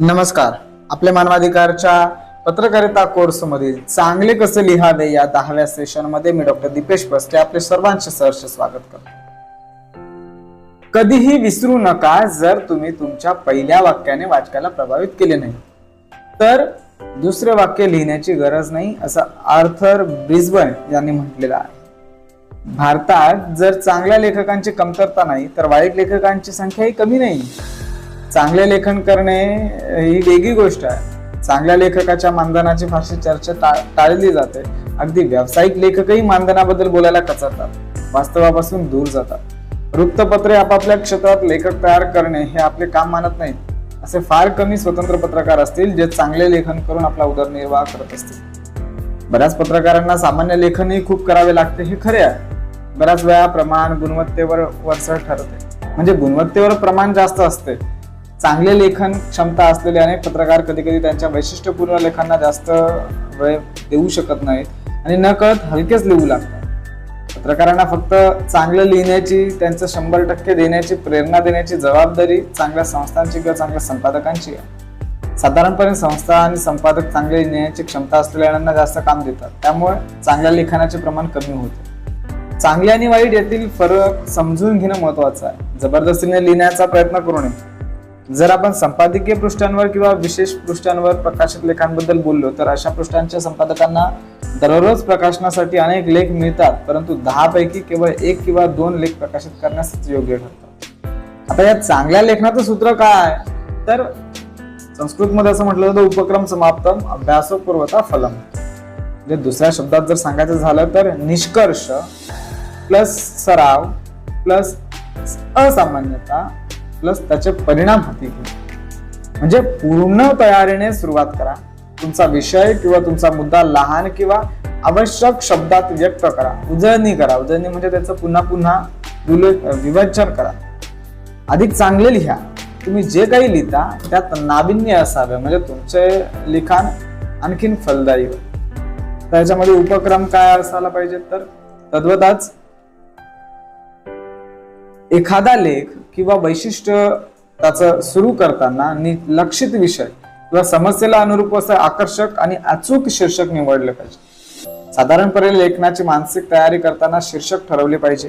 नमस्कार. आपल्या मानवाधिकारच्या पत्रकारिता कोर्स मधील चांगले कसे लिहावे या दहाव्या सेशनमध्ये मी डॉक्टर दीपेश बस्टे आपले सर्वांचे सहर्ष स्वागत करतो. कधीही विसरू नका जर तुम्ही तुमच्या पहिल्या वाक्याने वाचकाला प्रभावित केले नाही. तर दुसरे वाक्य लिहिण्याची गरज नाही असं आर्थर ब्रिस्बन यांनी म्हटलेलं आहे. भारतात जर चांगल्या लेखकांची कमतरता नाही तर वाईट लेखकांची संख्याही कमी नाही. चांगले लेखन करणे ही वेगळी गोष्ट आहे. चांगल्या लेखकाच्या मानधनाची फारशी चर्चा टा- टाळली जाते. अगदी व्यावसायिक लेखकही मानधनाबद्दल बोलायला कचरतात. वास्तवापासून दूर जातात. वृत्तपत्रे आपापल्या क्षेत्रात लेखक तयार करणे हे आपले काम मानत नाहीत. असे फार कमी स्वतंत्र पत्रकार असतील जे चांगले लेखन करून आपला उदरनिर्वाह करत असतील. बऱ्याच पत्रकारांना सामान्य लेखनही खूप करावे लागते हे खरे आहे. बऱ्याच वेळा प्रमाण गुणवत्तेवर वरसळ ठरते. म्हणजे गुणवत्तेवर प्रमाण जास्त असते. चांगले लेखन क्षमता असलेले अनेक पत्रकार कधी कधी त्यांच्या वैशिष्ट्यपूर्ण लेखांना जास्त वेळ देऊ शकत नाहीत. आणि न कळत हलकेच लिहू लागतात. पत्रकारांना फक्त चांगलं लिहिण्याची त्यांचं शंभर टक्के देण्याची प्रेरणा देण्याची जबाबदारी चांगल्या संस्थांची किंवा चांगल्या संपादकांची आहे. साधारणपणे संस्था आणि संपादक चांगले लिहिण्याची क्षमता असलेल्यांना जास्त काम देतात. त्यामुळे चांगल्या लेखनाचे प्रमाण कमी होते. चांगले आणि वाईट यातील फरक समजून घेणं महत्वाचं आहे. जबरदस्तीने लिहिण्याचा प्रयत्न करू नये. जर आपण संपादकीय पृष्ठांवर किंवा विशेष पृष्ठांवर प्रकाशित लेखांबद्दल बोललो तर अशा पृष्ठांच्या संपादकांना दररोज प्रकाशनासाठी अनेक लेख मिळतात परंतु दहा पैकी केवळ एक किंवा दोन लेख प्रकाशित करण्यास योग्य ठरतात. आता या चांगल्या लेखनाचं सूत्र काय? तर संस्कृतमध्ये असं म्हटलं जातं उपक्रम समाप्तम अभ्यासपूर्वता फलम. म्हणजे दुसऱ्या शब्दात जर सांगायचं झालं तर निष्कर्ष प्लस सराव प्लस असामान्यता प्लस त्याचे परिणाम हाती घ्या म्हणजे पूर्ण तयारीने सुरुवात करा. तुमचा विषय किंवा तुमचा मुद्दा लहान किंवा आवश्यक शब्दात व्यक्त करा. उजळणी करा. उजळणी म्हणजे त्याचं पुन्हा पुन्हा विवेचन करा. अधिक चांगले लिहा. तुम्ही जे काही लिहिता त्यात नाविन्य असावे. म्हणजे तुमचे लिखाण आणखीन फलदायी होईल. त्याच्यामध्ये उपक्रम काय असायला पाहिजे तर? तद्वताच एखादा लेख किंवा वैशिष्ट्य त्याचं सुरू करताना लक्षित विषय किंवा समस्येला अनुरूप असं आकर्षक आणि अचूक शीर्षक निवडले पाहिजे. साधारणपणे लेखनाची मानसिक तयारी करताना शीर्षक ठरवले पाहिजे.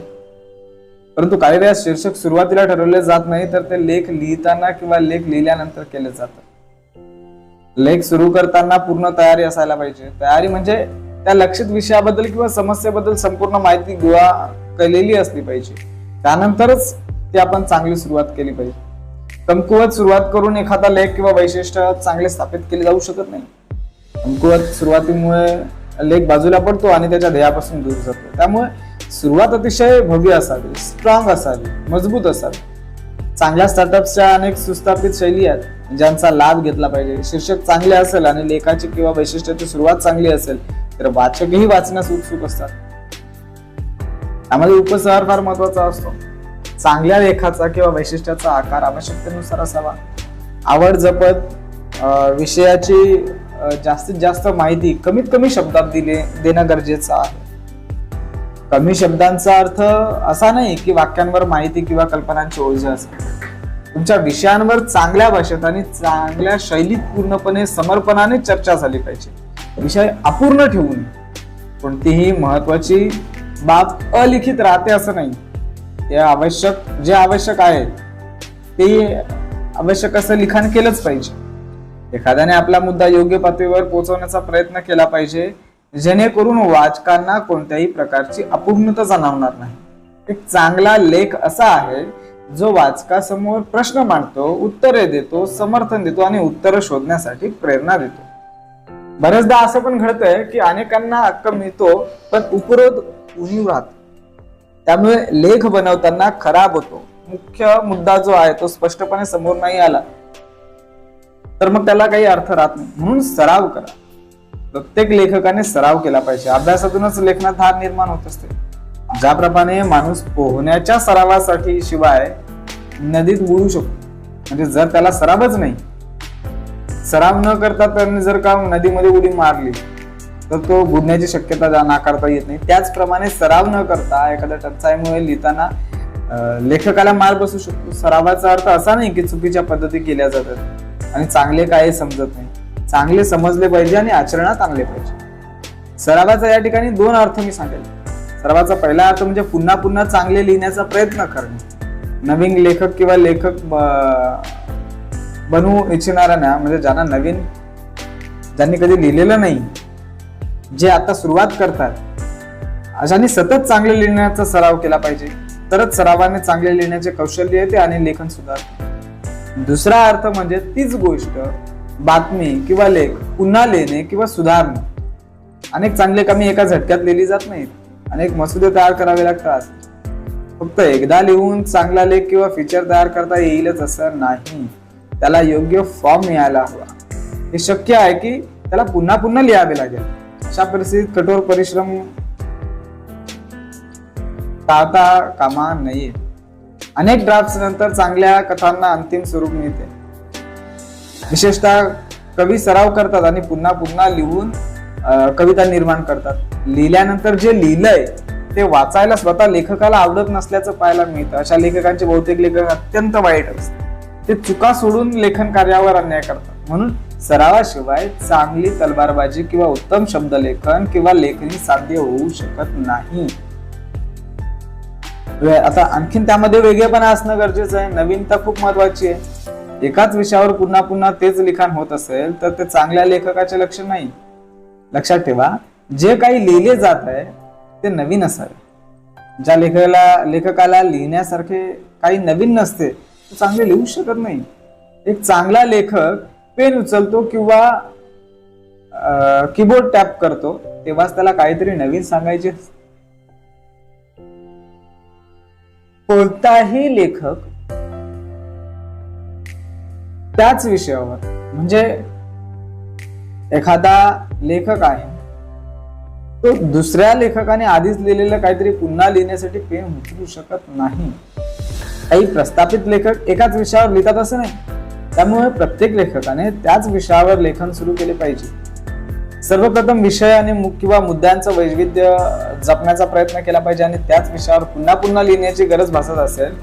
परंतु काही वेळा शीर्षक सुरुवातीला ठरवले जात नाही तर ते लेख लिहिताना किंवा लेख लिहिल्यानंतर केले जातात. लेख सुरू करताना पूर्ण तयारी असायला पाहिजे. तयारी म्हणजे त्या लक्षित विषयाबद्दल किंवा समस्येबद्दल संपूर्ण माहिती गोळा केलेली असली पाहिजे. त्यानंतरच ते आपण चांगली सुरुवात केली पाहिजे. कमकुवत सुरुवात करून एखादा लेख किंवा वैशिष्ट्य चांगले स्थापित केले जाऊ शकत नाही. कमकुवत सुरुवातीमुळे लेख बाजूला पडतो आणि त्याच्या ध्येयापासून दूर जातो. त्यामुळे सुरुवात अतिशय भव्य असावी स्ट्रॉंग असावी मजबूत असावी. चांगल्या स्टार्टअप्सच्या अनेक सुस्थापित शैली आहेत ज्यांचा लाभ घेतला पाहिजे. शीर्षक चांगले असेल आणि लेखाची किंवा वैशिष्ट्याची सुरुवात चांगली असेल तर वाचकही वाचण्यास उत्सुक असतात. त्यामध्ये उपसहार फार महत्त्वाचा असतो. चांगल्या लेखाचा किंवा वैशिष्ट्याचा आकार आवश्यकतेनुसार असावा. आवड जपत अं, विषयाची जास्तीत जास्त माहिती कमीत कमी शब्दात दिले देणं गरजेचं आहे. कमी शब्दांचा अर्थ असा नाही की वाक्यांवर माहिती किंवा कल्पनांची ओझ असेल तुमच्या विषयांवर चांगल्या भाषेत आणि चांगल्या शैलीत पूर्णपणे समर्पणाने चर्चा झाली पाहिजे. विषय अपूर्ण ठेवून कोणतीही महत्वाची बाब अलिखित राहते असं नाही. ते आवश्यक जे आवश्यक आहे ते आवश्यक असं लिखाण केलंच पाहिजे. एखाद्याने आपला मुद्दा योग्य पातळीवर पोहोचवण्याचा प्रयत्न केला पाहिजे जेणेकरून वाचकांना कोणत्याही प्रकारची अपूर्णता जाणवणार नाही. एक चांगला लेख असा आहे जो वाचकासमोर प्रश्न मांडतो उत्तरे देतो समर्थन देतो आणि उत्तरं शोधण्यासाठी प्रेरणा देतो. बऱ्याचदा असं पण घडतंय की अनेकांना हक्क मिळतो पण उपरोध उणीव राहतो? त्यामुळे लेख बनवताना खराब होतो. मुख्य मुद्दा जो आहे तो स्पष्टपणे समोर नाही आला. तर मग त्याला काही अर्थ राहत नाही. म्हणून सराव करा. प्रत्येक लेखकाने सराव केला पाहिजे. अभ्यासातूनच लेखनात धार निर्माण होत असते. ज्याप्रमाणे माणूस पोहण्याच्या सरावासाठी शिवाय नदीत बुडू शकतो. म्हणजे जर त्याला सरावच नाही सराव न करता त्याने जर का नदीमध्ये उडी मारली तर तो बुडण्याची शक्यता नाकारता येत नाही. त्याचप्रमाणे सराव न करता एखाद्या टंचाईमुळे लिहिताना लेखकाला मार बसू शकतो. सरावाचा अर्थ असा नाही की चुकीच्या पद्धती केल्या जातात आणि चांगले काय समजत नाही. चांगले समजले पाहिजे आणि आचरणात आणले पाहिजे. सरावाचा या ठिकाणी दोन अर्थ मी सांगेल. सरावाचा पहिला अर्थ म्हणजे पुन्हा पुन्हा चांगले लिहिण्याचा प्रयत्न करणे. नवीन लेखक किंवा लेखक बनवू इच्छिणाऱ्यांना म्हणजे ज्यांना नवीन ज्यांनी कधी लिहिलेलं नाही जे आता सुरुवात करतात अशांनी सतत चांगले लिहिण्याचा सराव केला पाहिजे तरच सरावाने चांगले लिहिण्याचे कौशल्य येते आणि लेखन सुधारते. दुसरा अर्थ म्हणजे तीच गोष्ट बातमी किंवा लेख पुन्हा लिहिणे किंवा सुधारणे. अनेक चांगले कामे एका झटक्यात लिहिली जात नाहीत अनेक मसुदे तयार करावे लागतात फक्त एकदा लिहून चांगला लेख किंवा फीचर तयार करता येईलच असं नाही. त्याला योग्य फॉर्म मिळायला हवा. हे शक्य आहे की त्याला पुन्हा पुन्हा लिहावे लागेल. अशा परिस्थितीत कठोर परिश्रम टाळता कामा नये. अनेक ड्राफ्ट नंतर चांगल्या कथांना अंतिम स्वरूप मिळते. विशेषतः कवी सराव करतात आणि पुन्हा पुन्हा लिहून कविता निर्माण करतात. लिहिल्यानंतर जे लिहिलंय ते वाचायला स्वतः लेखकाला आवडत नसल्याचं पाहायला मिळतं. अशा लेखकांचे बहुतेक लेखक अत्यंत वाईट असतात. ते चुका सोडून लेखन कार्यावर अन्याय करतात. म्हणून सरावाशिवाय चांगली तलवारबाजी किंवा उत्तम शब्द लेखन किंवा लेखनी साध्य होऊ शकत नाही. आता आणखीन त्यामध्ये वेगळेपणा असणं गरजेचं आहे. नवीनता खूप महत्वाची आहे. एकाच विषयावर पुन्हा पुन्हा तेच लिखाण होत असेल तर ते चांगल्या लेखकाचे लक्ष नाही. लक्षात ठेवा जे काही लिहिले जात आहे ते नवीन असावे. ज्या लेखकाला लेखकाला लिहिण्यासारखे काही नवीन नसते चांगले लिहू शकत नाही. एक चांगला लेखक पेन उचलतो किंवा कीबोर्ड टॅप करतो तेव्हाच त्याला काहीतरी नवीन सांगायचे. कोणताही लेखक त्याच विषयावर म्हणजे एखादा लेखक आहे तो दुसऱ्या लेखकाने आधीच लिहिलेलं काहीतरी पुन्हा लिहिण्यासाठी पेन उचलू शकत नाही. काही प्रस्थापित लेखक एकाच विषयावर लिहितात असं नाही. त्यामुळे प्रत्येक लेखकाने त्याच विषयावर लेखन सुरू केले पाहिजे. सर्वप्रथम विषय आणि किंवा मुद्द्यांचं वैविध्य जपण्याचा प्रयत्न केला पाहिजे आणि त्याच विषयावर पुन्हा पुन्हा लिहिण्याची गरज भासत असेल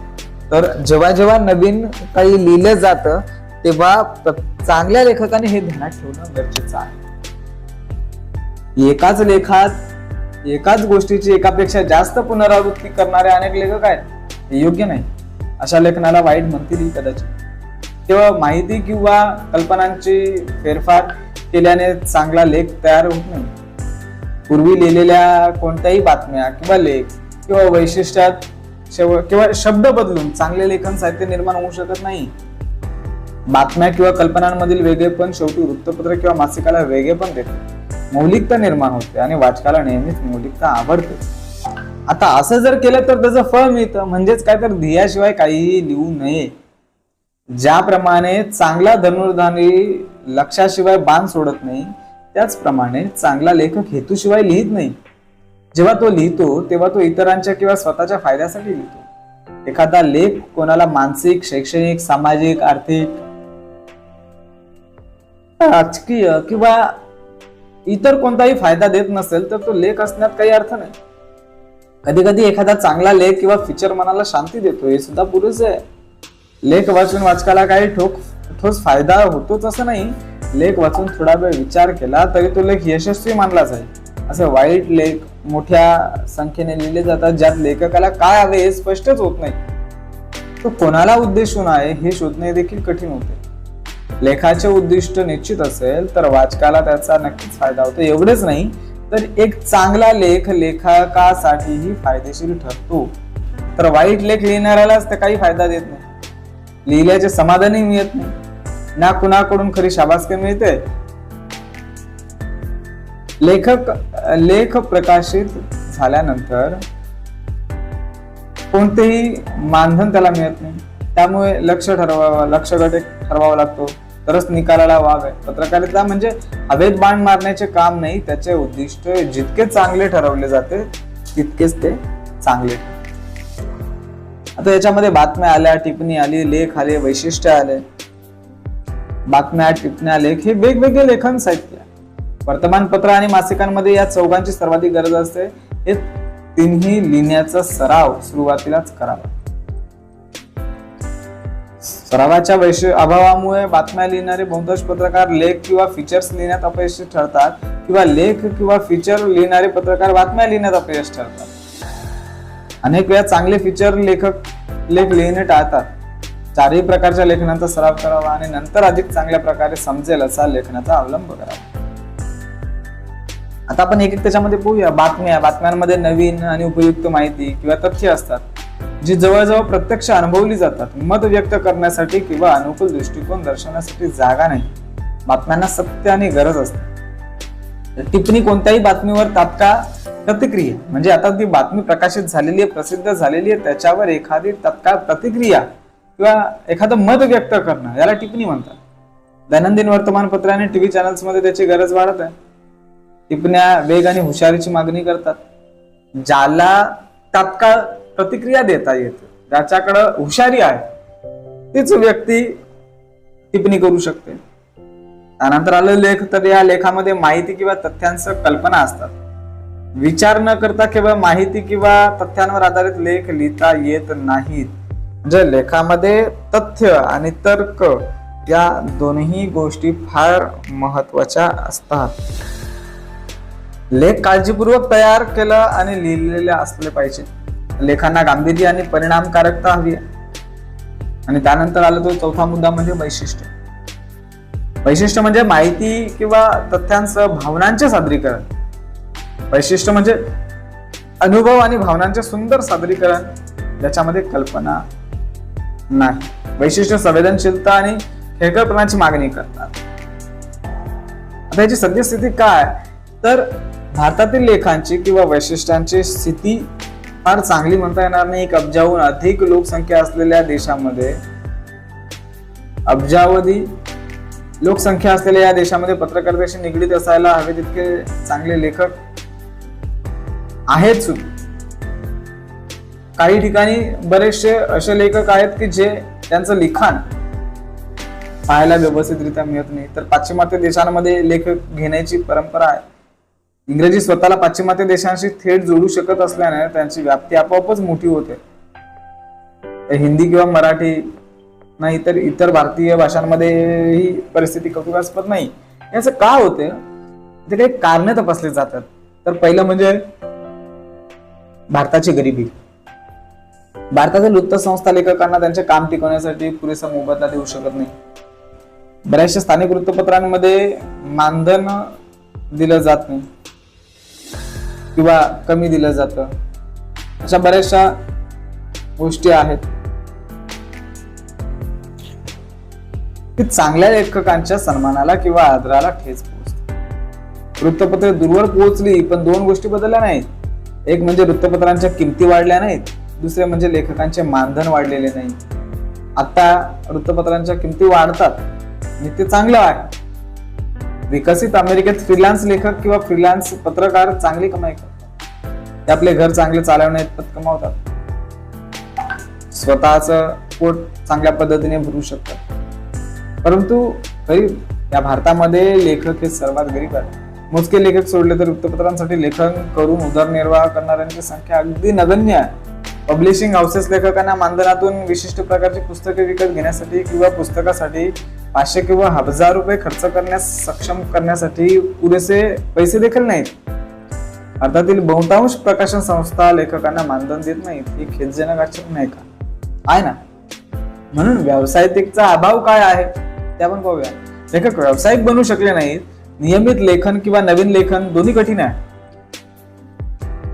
तर जेव्हा जेव्हा नवीन काही लिहिलं जातं तेव्हा चांगल्या लेखकाने हे ध्यानात ठेवणं गरजेचं आहे. एकाच लेखात एकाच गोष्टीची एकापेक्षा जास्त पुनरावृत्ती करणारे अनेक लेखक आहेत हे योग्य नाही. अशा लेखनाला वाईट म्हणतील कदाचित. तेव्हा माहिती किंवा कल्पनांची फेरफार केल्याने चांगला लेख तयार होत नाही. पूर्वी लिहिलेल्या कोणत्याही बातम्या किंवा लेख किंवा वैशिष्ट्यात शेव- किंवा शब्द बदलून चांगले लेखन साहित्य निर्माण होऊ शकत नाही. बातम्या किंवा कल्पनांमधील वेगळेपण शेवटी वृत्तपत्र किंवा मासिकाला वेगळेपण देते मौलिकता निर्माण होते आणि वाचकाला नेहमीच मौलिकता आवडते. आता असं जर केलं तर त्याचं फळ मिळतं. म्हणजेच काय तर ध्येयाशिवाय काहीही लिहू नये. ज्याप्रमाणे चांगला धनुर्धानी लक्षाशिवाय बाण सोडत नाही त्याचप्रमाणे चांगला लेखक हेतूशिवाय लिहित नाही. जेव्हा तो लिहितो तेव्हा तो इतरांच्या किंवा स्वतःच्या फायद्यासाठी लिहितो. एखादा लेख कोणाला मानसिक शैक्षणिक सामाजिक आर्थिक राजकीय किंवा इतर कोणताही फायदा देत नसेल तर तो लेख असण्यात काही अर्थ नाही. कधी कधी एखादा चांगला लेख किंवा फीचर मनाला शांती देतो हे सुद्धा पुरेसे आहे. लेख वाचून वाचकाला काही ठोक ठोस फायदा होतोच असं नाही. लेख वाचून थोडा वेळ विचार केला तरी तो लेख यशस्वी मानला जाईल असे वाईट लेख मोठ्या संख्येने लिहिले जातात ज्यात लेखकाला काय हवे हे स्पष्टच होत नाही. तो कोणाला उद्देशून आहे हे शोधणे देखील कठीण होते. लेखाचे उद्दिष्ट निश्चित असेल तर वाचकाला त्याचा नक्कीच फायदा होतो. एवढेच नाही तर एक चांगला लेख लेखकासाठीही फायदेशीर ठरतो. तर वाईट लेख लिहिणाऱ्यालाच ते काही फायदा देत नाही. लिहिल्याचे समाधानही मिळत नाही. ना कुणाकडून खरी शाबासकी मिळते? लेखक लेख प्रकाशित झाल्यानंतर कोणतेही मानधन त्याला मिळत नाही. त्यामुळे लक्ष ठरवावं लक्ष गट ठरवावा लागतो. तरच निकालाला वाव आहे. पत्रकारिता म्हणजे हवेत बाण मारण्याचे काम नाही त्याचे उद्दिष्ट जितके चांगले ठरवले जाते तितकेच ते चांगले. आता याच्यामध्ये बातम्या आल्या टिप्पणी आली लेख आले वैशिष्ट्य आले. बातम्या टिपण्या लेख हे वेगवेगळे लेखन साहित्य. वर्तमानपत्र आणि मासिकांमध्ये या चौघांची सर्वाधिक गरज असते. हे तिन्ही लिहिण्याचा सराव सुरुवातीलाच करावा. सरावाच्या वैश अभावामुळे बातम्या लिहिणारे बहुतांश पत्रकार लेख किंवा फीचर्स लिहिण्यात अपयशी ठरतात किंवा लेख किंवा फीचर लिहिणारे पत्रकार बातम्या लिहिण्यात अपयश ठरतात. अनेक वेळा चांगले फीचर लेखक लेख लिहिणे टाळतात. चारही प्रकारच्या लेखनाचा सराव करावा आणि नंतर अधिक चांगल्या प्रकारे समजेल असा लेखनाचा अवलंब करावा. आता आपण एक एक त्याच्यामध्ये पाहूया. बातम्या बातम्यांमध्ये नवीन आणि उपयुक्त माहिती किंवा तथ्य असतात. जी जवळजवळ प्रत्यक्ष अनुभवली जातात मत व्यक्त करण्यासाठी किंवा अनुकूल दृष्टिकोन दर्शवण्यासाठी जागा नाही. बातम्यांना सत्य आणि गरज असते. टिप्पणी कोणत्याही बातमीवर तात्काळ प्रतिक्रिया म्हणजे आता ती बातमी प्रकाशित झालेली आहे प्रसिद्ध झालेली आहे त्याच्यावर एखादी तत्काळ प्रतिक्रिया किंवा एखादं मत व्यक्त करणं याला टिप्पणी म्हणतात. दैनंदिन वर्तमानपत्र आणि टीव्ही चॅनल्समध्ये त्याची गरज वाढत आहे. टिप्पण्या वेग आणि हुशारीची मागणी करतात. ज्याला तात्काळ प्रतिक्रिया देता येते. ज्याच्याकडं हुशारी आहे तीच व्यक्ती टिप्पणी करू शकते. त्यानंतर आलं लेख तर या लेखामध्ये माहिती किंवा तथ्यांचं कल्पना असतात. विचार न करता केवळ माहिती किंवा तथ्यांवर आधारित लेख लिहिता येत नाहीत. म्हणजे लेखामध्ये तथ्य आणि तर्क या दोन्ही गोष्टी फार महत्त्वाच्या असतात. लेख काळजीपूर्वक तयार केलं आणि लिहिलेले असले पाहिजे. लेखांना गांभीर्य आणि परिणामकारकता हवी आहे. आणि त्यानंतर आला तो चौथा मुद्दा म्हणजे वैशिष्ट्य. वैशिष्ट्य म्हणजे माहिती किंवा तथ्यांचं भावनांचे सादरीकरण. वैशिष्ट्य म्हणजे अनुभव आणि भावनांचे सुंदर सादरीकरण ज्याच्यामध्ये कल्पना नाही. वैशिष्ट्य संवेदनशीलता आणि खेळकळपणाची मागणी करतात. आता याची सद्यस्थिती काय? तर भारतातील लेखांची किंवा वैशिष्ट्यांची स्थिती फार चांगली म्हणता येणार नाही. एक अब्जाहून अधिक लोकसंख्या असलेल्या देशामध्ये अब्जावधी लोकसंख्या असलेल्या या देशामध्ये पत्रकारितेशी निगडीत असायला हवे तितके चांगले लेखक आहेत काही ठिकाणी बरेचसे असे लेखक आहेत की जे त्यांचं लिखाण पाहायला व्यवस्थितरित्या मिळत नाही. तर पाश्चिमात्य देशांमध्ये लेखक घेण्याची परंपरा आहे. इंग्रजी स्वतःला पाश्चिमात्य देशांशी थेट जोडू शकत असल्याने त्यांची व्याप्ती आपोआपच मोठी होते. हिंदी किंवा मराठी नाही तर इतर भारतीय भाषांमध्ये ही परिस्थिती कौतुकास्पद नाही. याचं का होते? ते काही कारणे तपासली जातात. तर पहिलं म्हणजे भारताची गरिबी. भारतातील वृत्तसंस्था लेखकांना त्यांचे काम टिकवण्यासाठी पुरेसा मोबदला देऊ शकत नाही. बऱ्याचशा स्थानिक वृत्तपत्रांमध्ये मानधन दिलं जात नाही. किंवा कमी दिलं जातं. अशा बऱ्याचशा गोष्टी आहेत. की चांगल्या लेखकांच्या सन्मानाला किंवा आदराला ठेच पोहोचते. वृत्तपत्रे दूरवर पोहोचली पण दोन गोष्टी बदलल्या नाहीत. एक म्हणजे वृत्तपत्रांच्या किमती वाढल्या नाहीत. दुसरे म्हणजे लेखकांचे मानधन वाढलेले नाही. आता वृत्तपत्रांच्या किमती वाढतात. आणि ते चांगलं आहे. विकसित अमेरिकेत फ्रीलान्स लेखक किंवा फ्रीलान्स पत्रकार चांगली कमाई करतात. ते आपले घर चांगले चालवण्या इतपत कमावतात. स्वतःच पोट चांगल्या पद्धतीने भरू शकतात. परंतु गरीब या भारतामध्ये लेखक हे सर्वात गरीब आहेत. मोजके लेखक सोडले तर वृत्तपत्रांसाठी लेखन करून उदरनिर्वाह करणाऱ्यांची संख्या अगदी नगण्य आहे. पब्लिशिंग हाऊसेस लेखकांना मानधनातून विशिष्ट प्रकारची पुस्तके विकत घेण्यासाठी किंवा पुस्तकासाठी पाचशे किंवा हजार रुपये खर्च करण्यास सक्षम करण्यासाठी पुरेसे पैसे देखील नाहीत. भारतातील बहुतांश प्रकाशन संस्था लेखकांना मानधन देत नाहीत. ही खेदजनक आश्चर्य नाही का? आहे ना? म्हणून व्यावसायिकचा अभाव काय आहे? ते आपण पाहूया. लेखक व्यावसायिक बनू शकले नाहीत. नियमित लेखन किंवा नवीन लेखन दोन्ही कठीण आहे.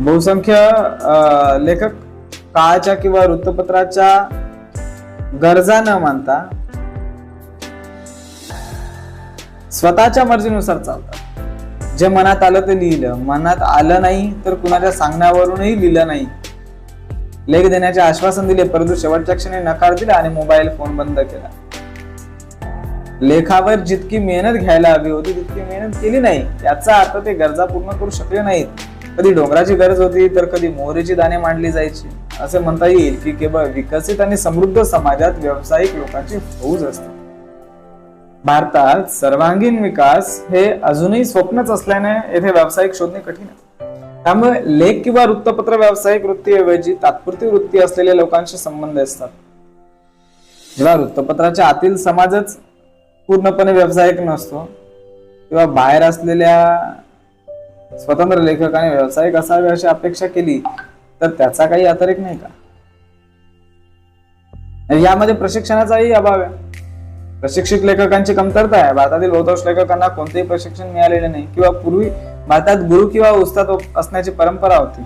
बहुसंख्य लेखक काळाच्या किंवा वृत्तपत्राच्या गरजा न मानता स्वतःच्या मर्जीनुसार चालतात. जे मनात आलं ते लिहिलं. मनात आलं नाही तर कुणाच्या सांगण्यावरूनही लिहिलं नाही. लेख देण्याचे आश्वासन दिले परंतु शेवटच्या क्षणी नकार दिला आणि मोबाईल फोन बंद केला. लेखावर जितकी मेहनत घ्यायला हवी होती तितकी मेहनत केली नाही. याचा अर्थ ते गरजा पूर्ण करू शकले नाहीत. कधी डोंगराची गरज होती तर कधी मोहरीची दाणे मांडली जायची. असे म्हणता येईल की केवळ विकसित आणि समृद्ध समाजात व्यावसायिक लोकांची फौज असते. भारतात सर्वांगीण विकास हे अजूनही स्वप्नच असल्याने येथे व्यावसायिक शोधणे कठीण आहे. त्यामुळे लेख किंवा वृत्तपत्र व्यावसायिक वृत्तीऐवजी तात्पुरती वृत्ती असलेल्या लोकांशी संबंध असतात. जेव्हा वृत्तपत्राच्या आतील समाजच पूर्णपणे व्यावसायिक नसतो किंवा बाहेर असलेल्या स्वतंत्र लेखकाने व्यावसायिक असावे अशी अपेक्षा केली तर त्याचा काही अतिरेक नाही का? यामध्ये प्रशिक्षणाचाही अभाव आहे. प्रशिक्षित लेखकांची कमतरता आहे. भारतातील बहुतांश लेखकांना कोणतेही प्रशिक्षण मिळालेले नाही किंवा पूर्वी भारतात गुरु किंवा उस्ताद असण्याची परंपरा होती.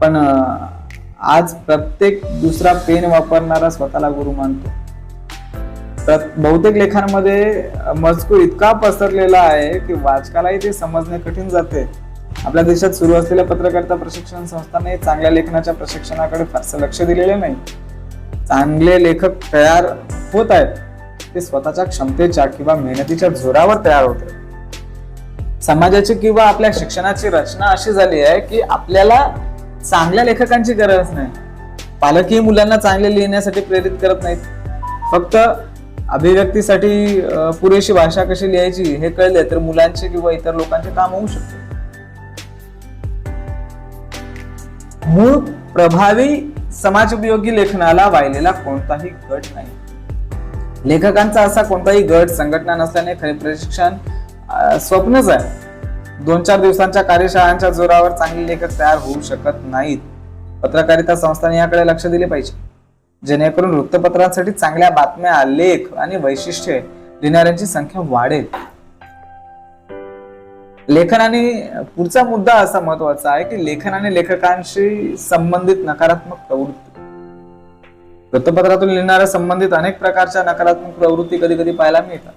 पण आज प्रत्येक दुसरा पेन वापरणारा स्वतःला गुरु मानतो. तर बहुतेक लेखांमध्ये मजकूर इतका पसरलेला आहे की वाचकालाही ते समजणे कठीण जाते. आपल्या देशात सुरू असलेल्या पत्रकारिता प्रशिक्षण संस्थांनी चांगल्या लेखनाच्या प्रशिक्षणाकडे फारसं लक्ष दिलेले नाही. चांगले लेखक तयार होत आहेत. ते स्वतःच्या क्षमतेच्या किंवा मेहनतीच्या जोरावर तयार होते. समाजाची किंवा आपल्या शिक्षणाची रचना अशी झाली आहे की आपल्याला चांगल्या लेखकांची गरज नाही. पालकही मुलांना चांगले लिहिण्यासाठी प्रेरित करत नाहीत. फक्त अभिव्यक्तीसाठी पुरेशी भाषा कशी लिहायची हे कळले तर मुलांचे किंवा इतर लोकांचे काम होऊ शकते. मूळ प्रभावी समाजोपयोगी लेखनाला वाहिलेला कोणताही गट नाही. लेखकांचा असा कोणताही गट संघटना नसल्याने खरे प्रशिक्षण स्वप्नच आहे. दोन चार दिवसांच्या कार्यशाळांच्या जोरावर चांगले लेखक तयार होऊ शकत नाहीत. पत्रकारिता संस्थांनी याकडे लक्ष दिले पाहिजे. जेणेकरून वृत्तपत्रांसाठी चांगल्या बातम्या लेख आणि वैशिष्ट्ये लिहिणाऱ्यांची संख्या वाढेल. लेखन आणि पुढचा मुद्दा असा महत्त्वाचा आहे की लेखन आणि लेखकांशी संबंधित नकारात्मक प्रवृत्ती वृत्तपत्रातून लिहिणाऱ्या संबंधित अनेक प्रकारच्या नकारात्मक प्रवृत्ती कधी कधी पाहायला मिळतात.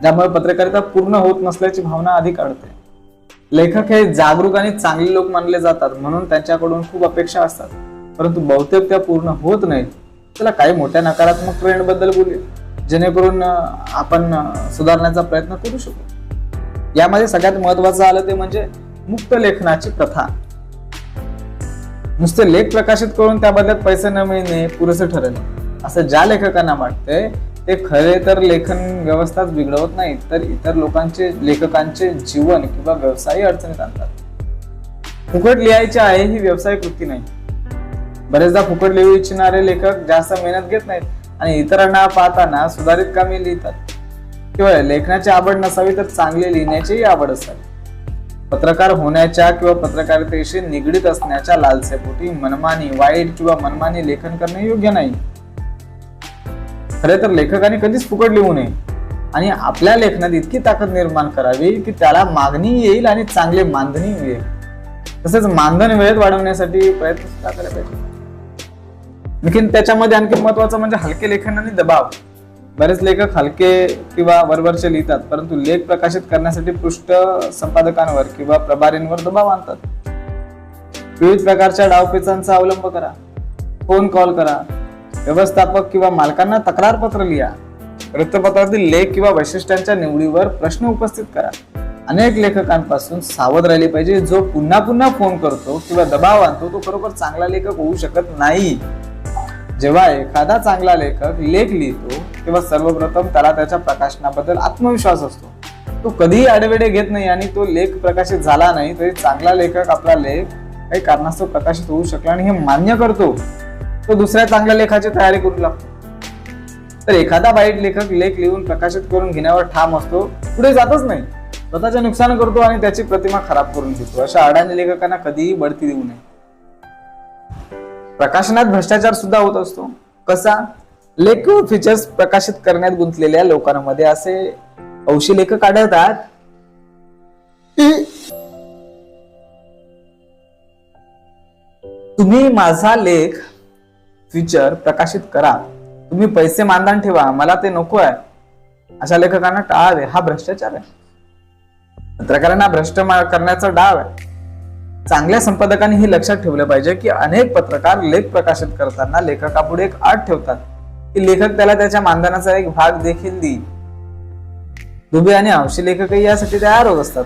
ज्यामुळे पत्रकारिता पूर्ण होत नसल्याची भावना अधिक आढळते. लेखक हे जागरूक आणि चांगले लोक मानले जातात म्हणून त्यांच्याकडून खूप अपेक्षा असतात. परंतु बहुतेक त्या पूर्ण होत नाहीत. त्याला काही मोठ्या नकारात्मक ट्रेंडबद्दल बोलूया जेणेकरून आपण सुधारण्याचा प्रयत्न करू शकू. यामध्ये सगळ्यात महत्वाचं आलं ते म्हणजे मुक्त लेखनाची प्रथा. नुसते लेख प्रकाशित करून त्या बदल्यात पैसे न मिळणे पुरेसे ठरेल. असं ज्या लेखकांना वाटतंय ते खरे तर लेखन व्यवस्थाच बिघडवत नाही तर इतर लोकांचे लेखकांचे जीवन किंवा व्यवसाय अडचणीत आणतात. फुकट लिहायचे आहे ही व्यवसाय कृती नाही. बरेचदा फुकट लिहू इच्छिणारे लेखक जास्त मेहनत घेत नाहीत आणि इतरांना पाहताना सुधारित कामे लिहितात. किंवा लेखनाची आवड नसावी तर चांगले लिहिण्याचीही आवड असावी. पत्रकार होण्याच्या किंवा पत्रकारितेशी निगडीत असण्याच्या लालसेपोटी मनमानी वाईट किंवा मनमानी लेखन करणे योग्य नाही. खरे तर लेखकाने कधीच फुकट लिहू नये. आणि आपल्या लेखनात इतकी ताकद निर्माण करावी की त्याला मागणी येईल आणि चांगले मानधनी मिळेल. तसेच मानधन वेळेत वाढवण्यासाठी प्रयत्न सुद्धा करायला पाहिजे. आणखीन त्याच्यामध्ये आणखी महत्वाचं म्हणजे हलके लेखन आणि दबाव. बरेच लेखक हलके किंवा वरवरचे लिहितात परंतु लेख प्रकाशित करण्यासाठी पृष्ठ संपादकांवर किंवा प्रभारींवर दबाव आणतात. विविध प्रकारच्या डावपेचांचा अवलंब करा. फोन कॉल करा. व्यवस्थापक किंवा मालकांना तक्रार पत्र लिहा. वृत्तपत्रातील लेख किंवा वैशिष्ट्यांच्या निवडीवर प्रश्न उपस्थित करा. अनेक लेखकांपासून सावध राहिले पाहिजे जो पुन्हा पुन्हा फोन करतो किंवा दबाव आणतो तो खरोखर चांगला लेखक होऊ शकत नाही. जेव्हा एखादा चांगला लेखक लेख लिहितो तेव्हा सर्वप्रथम त्याला त्याच्या प्रकाशनाबद्दल आत्मविश्वास असतो. तो कधीही आडेवेडे घेत नाही आणि तो लेख प्रकाशित झाला नाही तरी चांगला लेखक आपला लेख काही कारणास्तव प्रकाशित होऊ शकला आणि हे मान्य करतो. तो दुसऱ्या चांगल्या लेखाची तयारी करू लागतो. तर एखादा वाईट लेखक लेख लिहून प्रकाशित करून घेण्यावर ठाम असतो पुढे जातच नाही. स्वतःचे नुकसान करतो आणि त्याची प्रतिमा खराब करून घेतो अशा अडाणी लेखकांना कधीही बढती देऊ नये. प्रकाशनात भ्रष्टाचार सुद्धा होत असतो. कसा? लेख फीचर्स प्रकाशित करण्यात गुंतलेल्या लोकांमध्ये असे औशी लेखक आढळतात तुम्ही माझा लेख फीचर प्रकाशित करा. तुम्ही पैसे मानधन ठेवा. मला ते नको आहे. अशा लेखकांना टाळावे हा भ्रष्टाचार आहे. पत्रकारांना भ्रष्ट करण्याचा डाव आहे. चांगल्या संपादकांनी हे लक्षात ठेवलं पाहिजे की अनेक पत्रकार लेख प्रकाशित करताना लेखकापुढे एक आठ ठेवतात. की लेखक त्याला त्याच्या मानधनाचा एक भाग देखील देईल. दुबे आणि अंशी लेखकही यासाठी तयार होत असतात.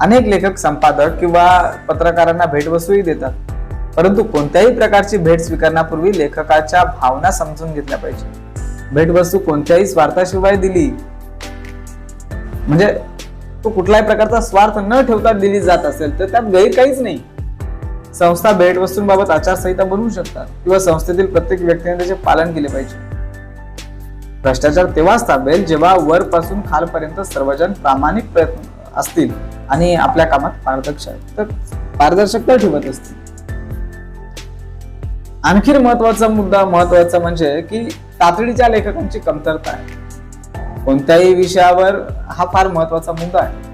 अनेक लेखक संपादक किंवा पत्रकारांना भेटवस्तूही देतात. परंतु कोणत्याही प्रकारची भेट स्वीकारण्यापूर्वी लेखकाच्या भावना समजून घेतल्या पाहिजे. भेटवस्तू कोणत्याही स्वार्थाशिवाय दिली. म्हणजे तो कुठल्याही प्रकारचा स्वार्थ न ठेवता दिली जात असेल तर त्यात गैर काहीच नाही. संस्था भेटवस्तूंबाबत आचारसंहिता बनवू शकतात किंवा संस्थेतील प्रत्येक व्यक्तीने त्याचे पालन केले पाहिजे. भ्रष्टाचार तेव्हाच थांबेल जेव्हा वरपासून खालपर्यंत सर्वजण प्रामाणिक प्रयत्न असतील आणि आपल्या कामात पारदर्शक तर पारदर्शकता ठेवत असतील. आणखी महत्त्वाचा मुद्दा महत्त्वाचा म्हणजे की तातडीच्या लेखकांची कमतरता आहे. कोणत्याही विषयावर हा फार महत्त्वाचा मुद्दा आहे.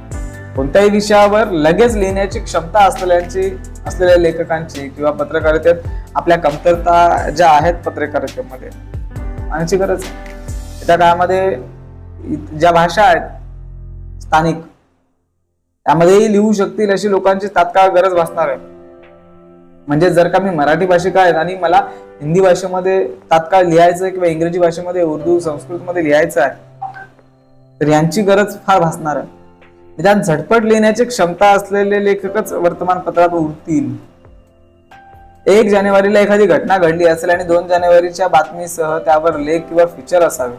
कोणत्याही विषयावर लगेच लिहिण्याची क्षमता असलेल्यांची असलेल्या लेखकांची किंवा पत्रकारितेत आपल्या कमतरता ज्या आहेत पत्रकारितेमध्ये आणखी गरज त्या काळामध्ये ज्या भाषा आहेत स्थानिक त्यामध्येही लिहू शकतील अशी लोकांची तात्काळ गरज भासणार आहे. म्हणजे जर का मी मराठी भाषिक आहे आणि मला हिंदी भाषेमध्ये तात्काळ लिहायचं आहे किंवा इंग्रजी भाषेमध्ये उर्दू संस्कृतमध्ये लिहायचं आहे तर यांची गरज फार भासणार आहे. म्हणजे निदान झटपट लिहिण्याची क्षमता असलेले लेखकच वर्तमानपत्रात उरतील. एक जानेवारीला एखादी घटना घडली असेल आणि दोन जानेवारीच्या बातमीसह त्यावर लेख किंवा फीचर असावे.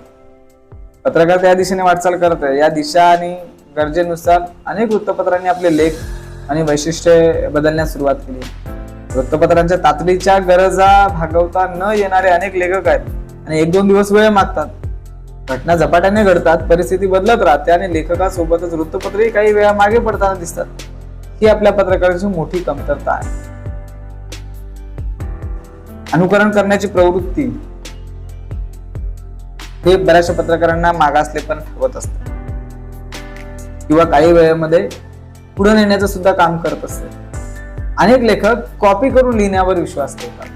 पत्रकार त्या दिशेने वाटचाल करत आहे. या दिशा आणि गरजेनुसार अनेक वृत्तपत्रांनी आपले लेख आणि वैशिष्ट्ये बदलण्यास सुरुवात केली. वृत्तपत्रांच्या तातडीच्या गरजा भागवता न येणारे अनेक लेखक आहेत आणि एक दोन दिवस वेळ मागतात. घटना झपाट्याने घडतात परिस्थिती बदलत राहते आणि लेखकासोबतच वृत्तपत्रही काही वेळा मागे पडताना दिसतात. ही आपल्या पत्रकाराची मोठी कमतरता आहे. अनुकरण करण्याची प्रवृत्ती. हे बऱ्याचशा पत्रकारांना मागासले पण ठेवत असते. किंवा काही वेळेमध्ये पुढे नेण्याचं सुद्धा काम करत असते. अनेक लेखक कॉपी करून लिहिण्यावर विश्वास ठेवतात.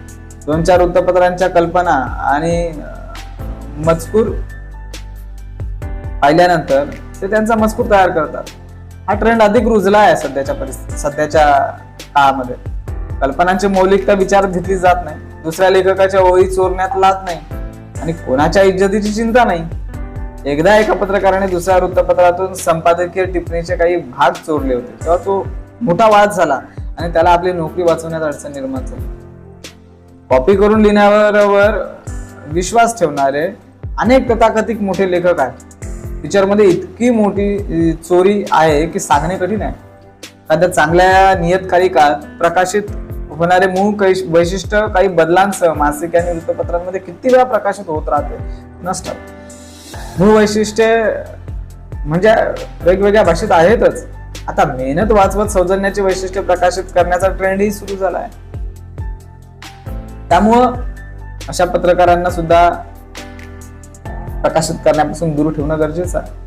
दोन चार वृत्तपत्रांच्या कल्पना आणि मजकूर पाहिल्यानंतर ते त्यांचा मजकूर तयार करतात. हा ट्रेंड अधिक रुजला आहे सध्याच्या परिस्थिती सध्याच्या काळामध्ये. कल्पनांची मौलिकता विचार घेतली जात नाही. दुसऱ्या लेखकाच्या ओळी चोरण्यात लात नाही. आणि कोणाच्या इज्जतीची चिंता नाही. एकदा एका पत्रकाराने दुसऱ्या वृत्तपत्रातून संपादकीय टिप्पणीचे काही भाग चोरले होते. तेव्हा तो मोठा वाद झाला आणि त्याला आपली नोकरी वाचवण्यात अडचण निर्माण झाली. कॉपी करून लिहिण्यावर विश्वास ठेवणारे अनेक तथाकथित मोठे लेखक आहेत. पिक्चरमध्ये इतकी मोठी चोरी आहे की सांगणे कठीण आहे. एखाद्या चांगल्या नियतकालिकात प्रकाशित होणारे मूळ काही वैशिष्ट्य काही बदलांसह मासिक आणि वृत्तपत्रांमध्ये किती वेळा प्रकाशित होत राहते नसतात मूळ वैशिष्ट्ये म्हणजे वेगवेगळ्या भाषेत आहेतच. आता मेहनत वाचवत सौजन्याचे वैशिष्ट्य प्रकाशित करण्याचा ट्रेंडही सुरू झाला आहे. त्यामुळं अशा पत्रकारांना सुद्धा प्रकाशित करण्यापासून दूर ठेवणं गरजेचं आहे.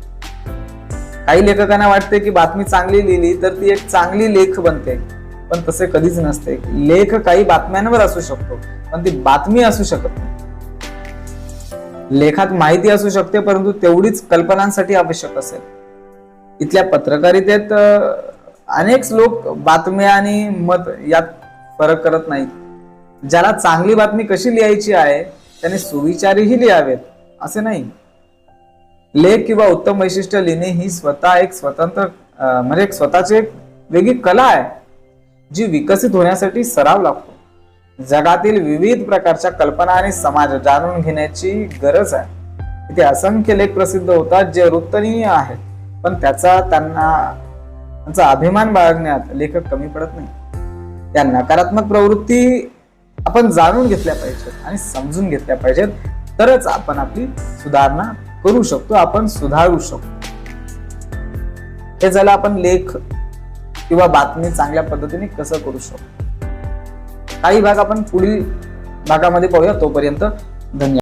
काही लेखकांना वाटते की बातमी चांगली लिहिली तर ती एक चांगली लेख बनते. पण तसे कधीच नसते. लेख काही बातम्यांवर असू शकतो पण ती बातमी असू शकत नाही. लेखात माहिती असू शकते परंतु तेवढीच कल्पनांसाठी आवश्यक असेल. इथल्या पत्रकारितेत अनेक लोक बातम्या आणि मत यात फरक करत नाहीत. ज्याला चांगली बातमी कशी लिहायची आहे त्याने सुविचारीही लिहावेत. असे नाही. लेख किंवा उत्तम वैशिष्ट्य लिहिणे ही स्वतः एक स्वतंत्र म्हणजे एक स्वतःची एक वेगळी कला आहे जी विकसित होण्यासाठी सराव लागतो. जगातील विविध प्रकारच्या कल्पना आणि समाज जाणून घेण्याची गरज आहे. इथे असंख्य लेख प्रसिद्ध होतात जे वृत्तनीय आहेत पण त्याचा त्यांना त्यांचा अभिमान बाळगण्यात लेखक कमी पडत नाही. त्या नकारात्मक प्रवृत्ती आपण जाणून घेतल्या पाहिजेत आणि समजून घेतल्या पाहिजेत. तरच आपण आपली सुधारणा करू शकतो आपण सुधारू शकतो. हे झालं आपण लेख किंवा बातमी चांगल्या पद्धतीने कसं करू शकतो. काही भाग आपण पुढील भागामध्ये पाहूया. तोपर्यंत धन्यवाद.